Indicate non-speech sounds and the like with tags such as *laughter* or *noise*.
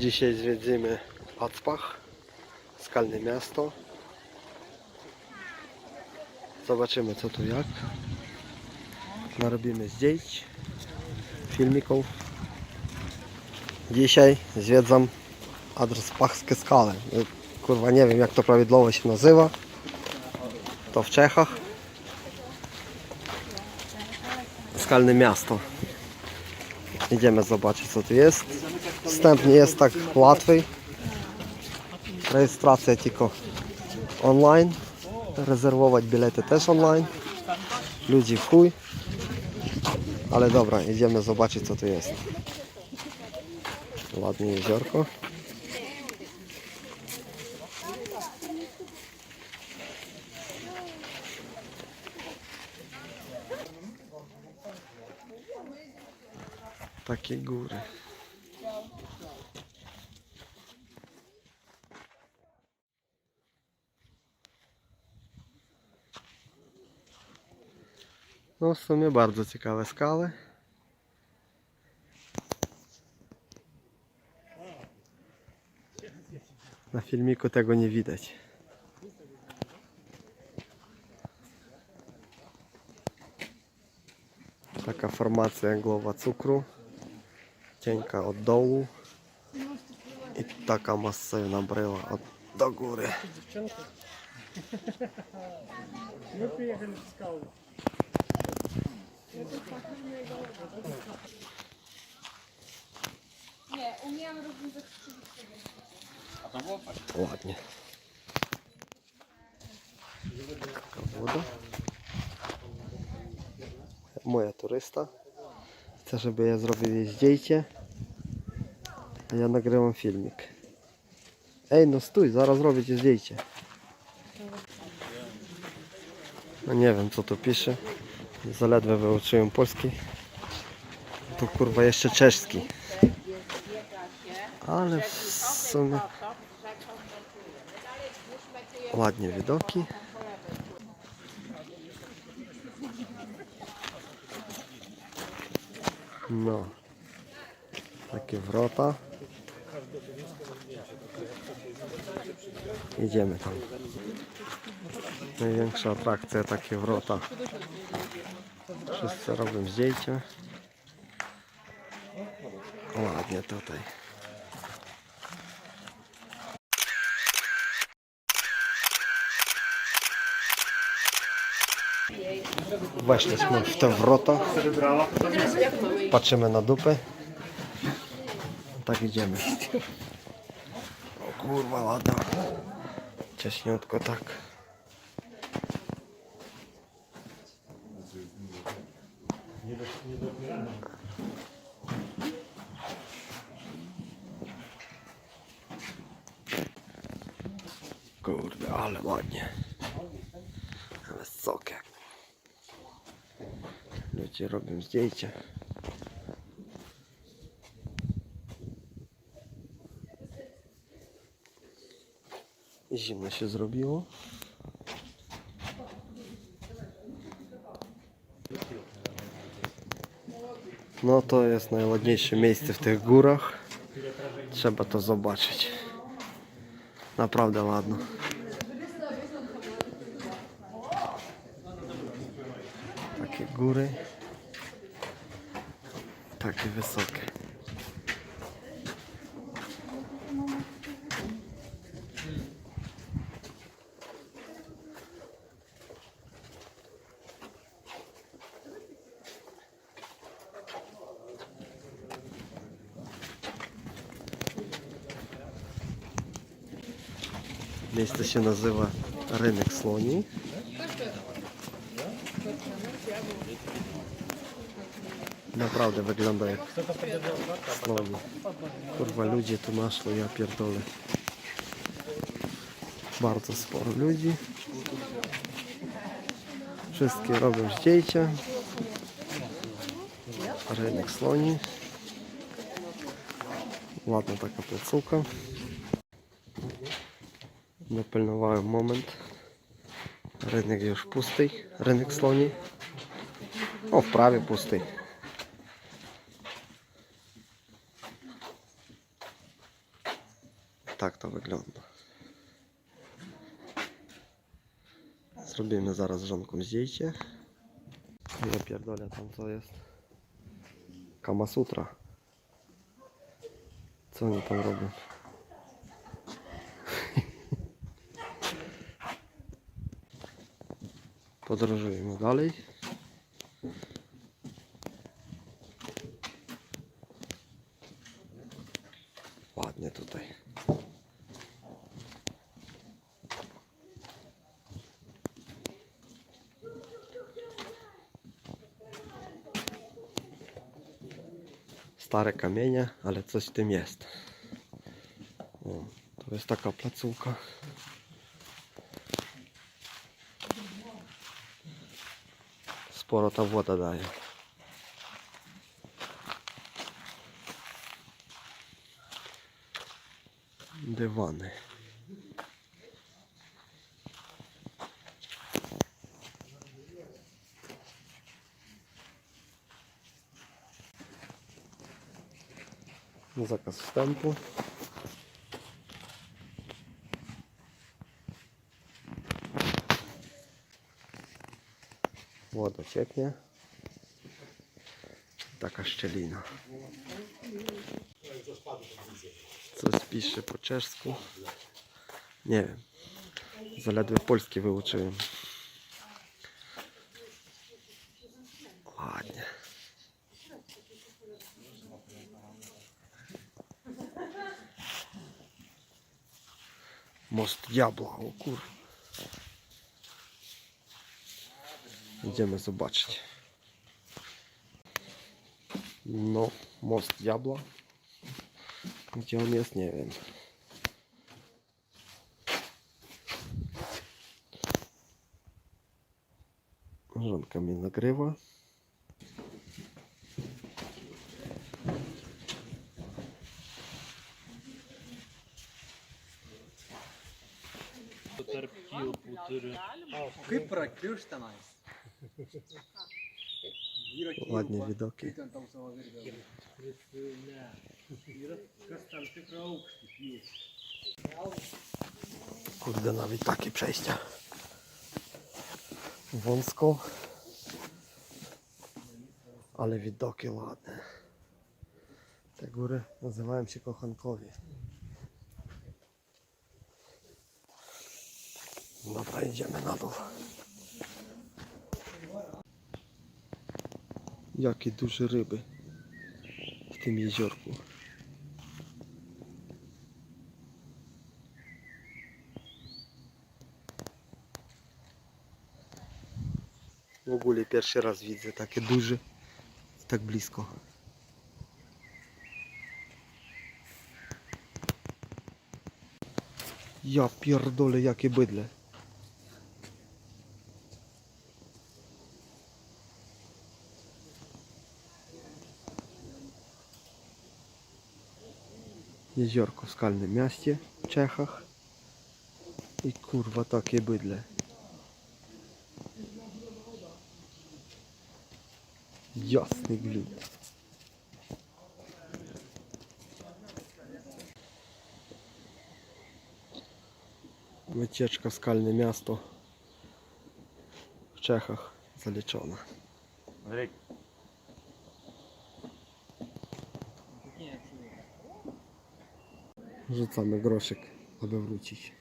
Dzisiaj zwiedzimy Acpach, skalne miasto. Zobaczymy co tu jak. Narobimy zdjęć, filmików. Dzisiaj zwiedzam adres Skale. Kurwa nie wiem jak to prawidłowo się nazywa. To w Czechach. Skalne miasto. Idziemy zobaczyć co tu jest. Wstęp nie jest tak łatwy. Rejestracja tylko online. Rezerwować bilety też online. Ludzi w chuj. Ale dobra, idziemy zobaczyć co tu jest. Ładnie jeziorko. Takie góry. No w sumie bardzo ciekawe skały. Na filmiku tego nie widać. Taka formacja głowa cukru. Cienka od dołu. I taka masywna bryła od do góry. My przyjechali *laughs* w skałę. Nie, umiałam sobie. Ładnie. Woda. Moja turysta. Chce, żeby ja zrobił jej zdjęcie. A ja nagrywam filmik. Ej, no stój, zaraz zrobię ci zdjęcie. No nie wiem co tu pisze. Zaledwie wyuczyłem polski. Tu kurwa jeszcze czeski. Ale w sumie ładnie widoki. No. Takie wrota. Idziemy tam. Największa atrakcja takie wrota. Wszyscy robią zdjęcia. Ładnie tutaj. Weszliśmy w te wrota. Patrzymy na dupę. Tak idziemy. O kurwa ładna. Ciaśniutko tak. Kurde, ale ładnie. Wysokie. Ludzie robią zdjęcia. Zimno się zrobiło. No to jest najładniejsze miejsce w tych górach. Trzeba to zobaczyć. Naprawdę ładno. Takie góry. Takie wysokie. Miejsce się nazywa Rynek Słoni. Naprawdę wygląda jak słoni. Kurwa ludzie tu naszło, ja pierdolę. Bardzo sporo ludzi. Wszystkie robią zdjęcia. Rynek Słoni. Ładna taka placówka. Dopilnowałem moment. Rynek już pusty. Rynek Sloni. O, prawie pusty. tak to wygląda. Zrobimy zaraz żonką zdjęcie. Ja pierdolę tam co jest. Kama Sutra. Co oni tam robią? Podróżujemy dalej. Ładnie tutaj. Stare kamienie, ale coś w tym jest. O, to jest taka placówka. порота вода дає. Дивани. Заказ штампу. Woda cieknie. Taka szczelina. Coś pisze po czesku. Nie wiem. Zaledwie polski wyuczyłem. Ładnie. Most diabła, o kur. Idziemy zobaczyć. No, most diabła. Gdzie on jest, nie wiem. Żonka mnie nagrywa. Kaip prakiuš tenais? Ładnie widoki. Kurde, nawet takie przejścia. Wąsko. Ale widoki ładne. Te góry nazywają się Kochankowie. Dobra, idziemy na dół. Jakie duże ryby w tym jeziorku. W ogóle pierwszy raz widzę takie duże i tak blisko. Ja pierdolę jakie bydle. Jeziorko w skalnym mieście w Czechach. I kurwa takie bydle. Jasny gwint. Wycieczka w skalne miasto w Czechach zaliczona. Rzucamy groszek, aby wrócić.